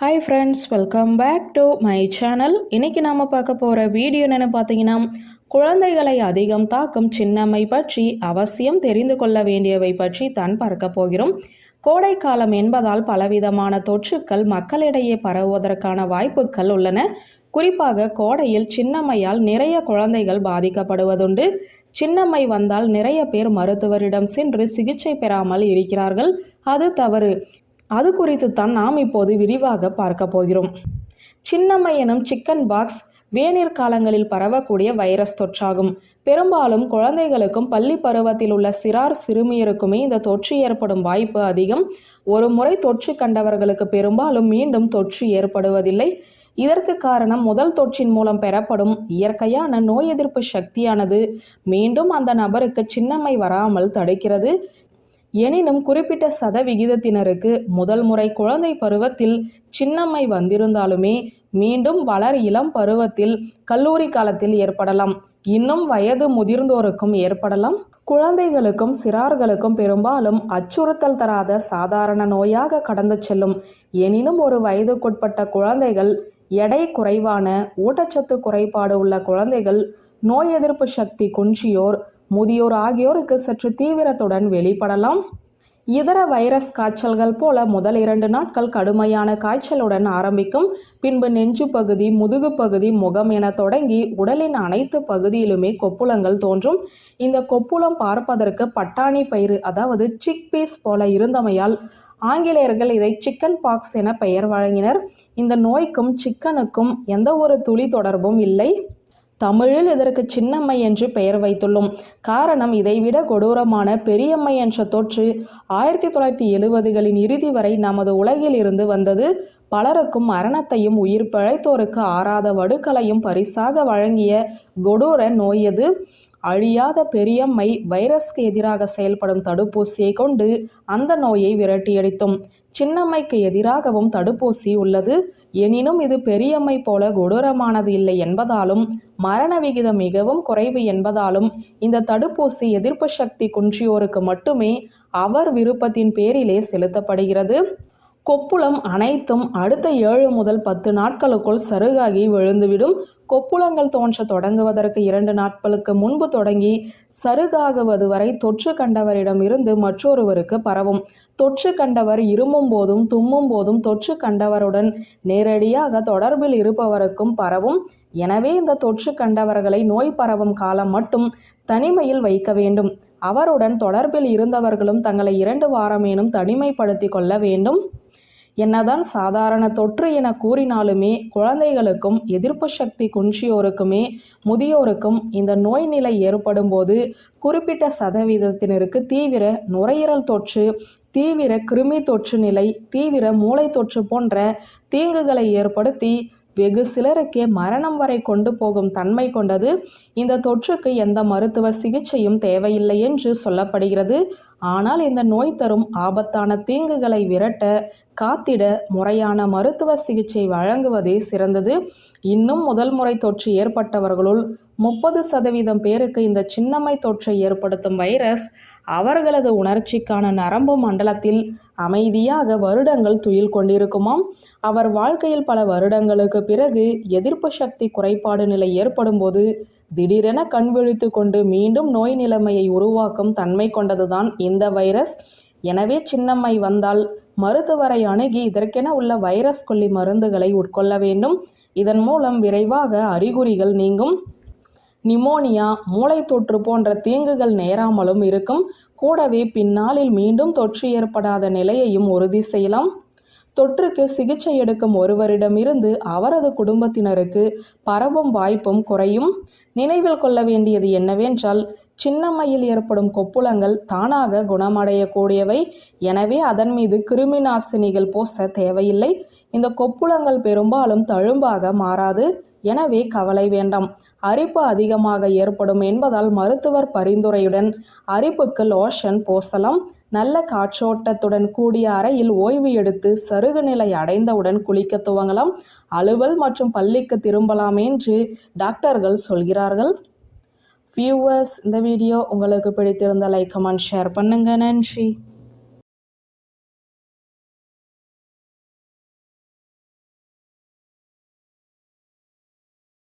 Hi friends welcome back to my channel இன்றைக்கி நாம் பார்க்க போகிற வீடியோ என்னென்னு பார்த்தீங்கன்னா குழந்தைகளை அதிகம் தாக்கும் சின்னம்மை பற்றி அவசியம் தெரிந்து கொள்ள வேண்டியவை பற்றி தான் பார்க்க போகிறோம். கோடை காலம் என்பதால் பலவிதமான தொற்றுக்கள் மக்களிடையே பரவுவதற்கான வாய்ப்புகள் உள்ளன. குறிப்பாக கோடையில் சின்னம்மையால் நிறைய குழந்தைகள் பாதிக்கப்படுவதுண்டு. சின்னம்மை வந்தால் நிறைய பேர் மருத்துவரிடம் சென்று சிகிச்சை பெறாமல் இருக்கிறார்கள். அது தவறு. அது குறித்து தான் நாம் இப்போது விரிவாக பார்க்க போகிறோம். சின்னம்மை எனும் சிக்கன் பாக்ஸ் வேநீர் காலங்களில் பரவக்கூடிய வைரஸ் தொற்றாகும். பெரும்பாலும் குழந்தைகளுக்கும் பள்ளி பருவத்தில் உள்ள சிறார் சிறுமியருக்குமே இந்த தொற்று ஏற்படும் வாய்ப்பு அதிகம். ஒரு முறை தொற்று கண்டவர்களுக்கு பெரும்பாலும் மீண்டும் தொற்று ஏற்படுவதில்லை. இதற்கு காரணம் முதல் தொற்றின் மூலம் பெறப்படும் இயற்கையான நோய் எதிர்ப்பு சக்தியானது. மீண்டும் அந்த நபருக்கு சின்னம்மை வராமல் தடுக்கிறது. எனினும் குறிப்பிட்ட சதவிகிதத்தினருக்கு முதல் முறை குழந்தை பருவத்தில் சின்னம்மை வந்திருந்தாலுமே மீண்டும் வளர் இளம் பருவத்தில் கல்லூரி காலத்தில் ஏற்படலாம். இன்னும் வயது முதிர்ந்தோருக்கும் ஏற்படலாம். குழந்தைகளுக்கும் சிறார்களுக்கும் பெரும்பாலும் அச்சுறுத்தல் தராத சாதாரண நோயாக கடந்து செல்லும். எனினும் ஒரு வயதுக்குட்பட்ட குழந்தைகள் எடை குறைவான ஊட்டச்சத்து குறைபாடு உள்ள குழந்தைகள் நோய் எதிர்ப்பு சக்தி குன்றியோர் முதியோர் ஆகியோருக்கு சற்று தீவிரத்துடன் வெளிப்படலாம். இதர வைரஸ் காய்ச்சல்கள் போல முதல் இரண்டு நாட்கள் கடுமையான காய்ச்சலுடன் ஆரம்பிக்கும். பின்பு நெஞ்சு பகுதி முதுகு பகுதி முகம் என தொடங்கி உடலின் அனைத்து பகுதியிலுமே கொப்புளங்கள் தோன்றும். இந்த கொப்புளம் பார்ப்பதற்கு பட்டாணி பயிறு அதாவது சிக் பீஸ் போல இருந்தமையால் ஆங்கிலேயர்கள் இதை சிக்கன் பாக்ஸ் என பெயர் வழங்கினர். இந்த நோய்க்கும் சிக்கனுக்கும் எந்த ஒரு துளி தொடர்பும் இல்லை. தமிழில் இதற்கு சின்னம்மை என்று பெயர் வைத்துள்ளோம். காரணம் இதைவிட கொடூரமான பெரியம்மை என்ற தொற்று ஆயிரத்தி தொள்ளாயிரத்தி எழுபதுகளின் இறுதி வரை நமது உலகில் இருந்து வந்தது. பலருக்கும் மரணத்தையும் உயிர் பிழைத்தோருக்கு ஆறாத வடுக்களையும் பரிசாக வழங்கிய கொடூர நோயது அழியாத பெரியம்மை வைரஸ்க்கு எதிராக செயல்படும் தடுப்பூசியை கொண்டு அந்த நோயை விரட்டியடித்தும் சின்னம்மைக்கு எதிராகவும் தடுப்பூசி உள்ளது. எனினும் இது பெரியம்மை போல கொடூரமானது இல்லை என்பதாலும் மரண விகிதம் மிகவும் குறைவு என்பதாலும் இந்த தடுப்பூசி எதிர்ப்பு சக்தி குன்றியோருக்கு மட்டுமே அவர் விருப்பத்தின் பேரிலே செலுத்தப்படுகிறது. கொப்புளம் அனைத்தும் அடுத்த ஏழு முதல் பத்து நாட்களுக்குள் சருகாகி விழுந்துவிடும். கொப்புளங்கள் தோன்ற தொடங்குவதற்கு இரண்டு நாட்களுக்கு முன்பு தொடங்கி சருகாகுவது வரை தொற்று கண்டவரிடம் இருந்து மற்றொருவருக்கு பரவும். தொற்று கண்டவர் இருமும் போதும் தும்மும் போதும் தொற்று கண்டவருடன் நேரடியாக தொடர்பில் இருப்பவருக்கும் பரவும். எனவே இந்த தொற்று கண்டவர்களை நோய் பரவும் காலம் மட்டும் தனிமையில் வைக்க வேண்டும். அவருடன் தொடர்பில் இருந்தவர்களும் தங்களை இரண்டு வாரமேனும் தனிமைப்படுத்தி கொள்ள வேண்டும். என்னதான் சாதாரண தொற்று என கூறினாலுமே குழந்தைகளுக்கும் எதிர்ப்பு சக்தி குன்றியோருக்குமே முதியோருக்கும் இந்த நோய் நிலை ஏற்படும் போது குறிப்பிட்ட சதவீதத்தினருக்கு தீவிர நுரையீரல் தொற்று தீவிர கிருமி தொற்று நிலை தீவிர மூளை தொற்று போன்ற தீங்குகளை ஏற்படுத்தி வெகு சிலருக்கே மரணம் வரை கொண்டு போகும் தன்மை கொண்டது. இந்த தொற்றுக்கு எந்த மருத்துவ சிகிச்சையும் தேவையில்லை என்று சொல்லப்படுகிறது. ஆனால் இந்த நோய் தரும் ஆபத்தான தீங்குகளை விரட்ட காத்திட முறையான மருத்துவ சிகிச்சை வழங்குவதே சிறந்தது. இன்னும் முதல் முறை தொற்று ஏற்பட்டவர்களுள் முப்பது சதவீதம் பேருக்கு இந்த சின்னம்மை தொற்றை ஏற்படுத்தும் வைரஸ் அவர்களது உணர்ச்சிக்கான நரம்பு மண்டலத்தில் அமைதியாக வருடங்கள் துயில் கொண்டிருக்குமாம். அவர் வாழ்க்கையில் பல வருடங்களுக்கு பிறகு எதிர்ப்பு சக்தி குறைபாடு நிலை ஏற்படும் போது திடீரென கண் விழித்து கொண்டு மீண்டும் நோய் நிலைமையை உருவாக்கும் தன்மை கொண்டதுதான் இந்த வைரஸ். எனவே சின்னம்மை வந்தால் மருத்துவரை அணுகி இதற்கென உள்ள வைரஸ் கொல்லி மருந்துகளை உட்கொள்ள வேண்டும். இதன் மூலம் விரைவாக அறிகுறிகள் நீங்கும். நிமோனியா மூளை தொற்று போன்ற தீங்குகள் நேராமலும் இருக்கும். கூடவே பின்னாளில் மீண்டும் தொற்று ஏற்படாத நிலையையும் உறுதி செய்யலாம். தொற்றுக்கு சிகிச்சை எடுக்கும் ஒருவரிடமிருந்து அவரது குடும்பத்தினருக்கு பரவும் வாய்ப்பும் குறையும். நினைவில் கொள்ள வேண்டியது என்னவென்றால் சின்னம்மையில் ஏற்படும் கொப்புளங்கள் தானாக குணமடையக்கூடியவை. எனவே அதன் மீது கிருமி நாசினிகள் பூச தேவையில்லை. இந்த கொப்புளங்கள் பெரும்பாலும் தழும்பாக மாறாது. எனவே கவலை வேண்டாம். அரிப்பு அதிகமாக ஏற்படும் என்பதால் மருத்துவர் பரிந்துரையுடன் அரிப்புக்கு லோஷன் பூசலாம். நல்ல காற்றோட்டத்துடன் கூடிய அறையில் ஓய்வு எடுத்து சருகு நிலை அடைந்தவுடன் குளிக்க துவங்கலாம். அலுவல் மற்றும் பள்ளிக்கு திரும்பலாம் என்று டாக்டர்கள் சொல்கிறார்கள். வியூவர்ஸ் இந்த வீடியோ உங்களுக்கு பிடித்திருந்த லைக் கமெண்ட் ஷேர் பண்ணுங்க. நன்றி.